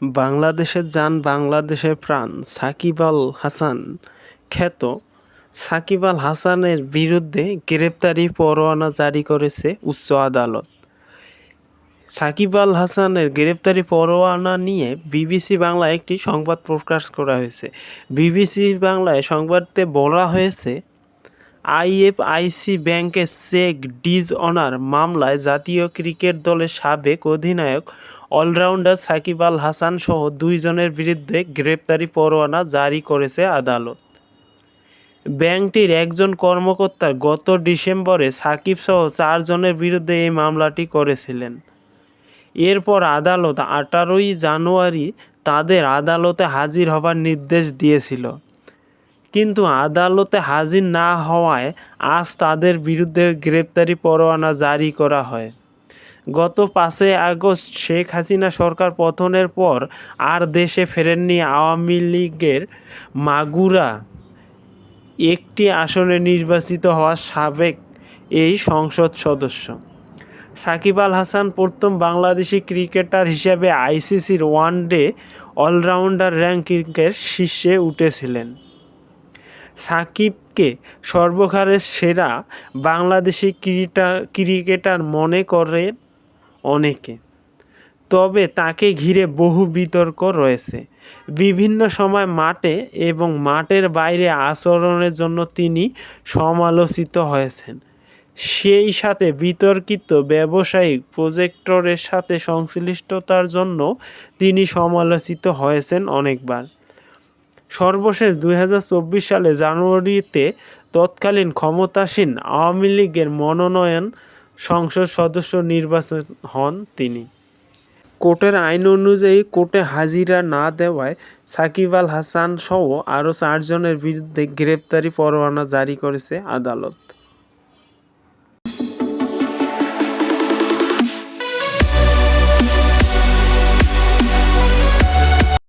বাংলাদেশের যান বাংলাদেশের প্রাণ, সাকিব আল হাসান খ্যাত। সাকিব আল হাসানের বিরুদ্ধে গ্রেপ্তারি পরোয়ানা জারি করেছে উচ্চ আদালত। সাকিব আল হাসানের গ্রেপ্তারি পরোয়ানা নিয়ে বিবিসি বাংলায় একটি সংবাদ প্রকাশ করা হয়েছে। বিবিসি বাংলায় সংবাদে বলা হয়েছে আইএফআইসি ব্যাংকের চেক ডিজ অনার মামলায় জাতীয় ক্রিকেট দলের সাবেক অধিনায়ক অলরাউন্ডার সাকিব আল হাসান সহ দুইজনের বিরুদ্ধে গ্রেপ্তারি পরোয়ানা জারি করেছে আদালত। ব্যাংকটির একজন কর্মকর্তা গত ডিসেম্বরে সাকিব সহ চারজনের বিরুদ্ধে এই মামলাটি করেছিলেন। এরপর আদালত আঠারোই জানুয়ারি তাদের আদালতে হাজির হবার নির্দেশ দিয়েছিল। কিন্তু আদালতে হাজির না হওয়ায় আজ তাদের বিরুদ্ধে গ্রেপ্তারি পরোয়ানা জারি করা হয়। গত পাঁচই আগস্ট শেখ হাসিনা সরকার পতনের পর আর দেশে ফেরেননি আওয়ামী লীগের মাগুরা একটি আসনে নির্বাচিত হওয়া সাবেক এই সংসদ সদস্য। সাকিব আল হাসান প্রথম বাংলাদেশি ক্রিকেটার হিসেবে আইসিসির ওয়ানডে অলরাউন্ডার র্যাঙ্কিংয়ের শীর্ষে উঠেছিলেন। সাকিবকে সর্বকালের সেরা বাংলাদেশি ক্রিকেটার ক্রিকেটার মনে করে অনেকে। তবে তাকে ঘিরে বহু বিতর্ক রয়েছে। বিভিন্ন সময় মাঠে এবং মাঠের বাইরে আচরণের জন্য তিনি সমালোচিত হয়েছেন। সেই সাথে বিতর্কিত ব্যবসায়িক প্রজেক্টরের সাথে সংশ্লিষ্টতার জন্য তিনি সমালোচিত হয়েছেন অনেকবার। সর্বশেষ দুই হাজার চব্বিশ সালে জানুয়ারিতে তৎকালীন ক্ষমতাসীন আওয়ামী লীগের মনোনয়ন সংসদ সদস্য নির্বাচন হন তিনি। কোর্টের আইন অনুযায়ী কোর্টে হাজিরা না দেওয়ায় সাকিব আল হাসান সহ আরও চারজনের বিরুদ্ধে গ্রেপ্তারি পরোয়ানা জারি করেছে আদালত।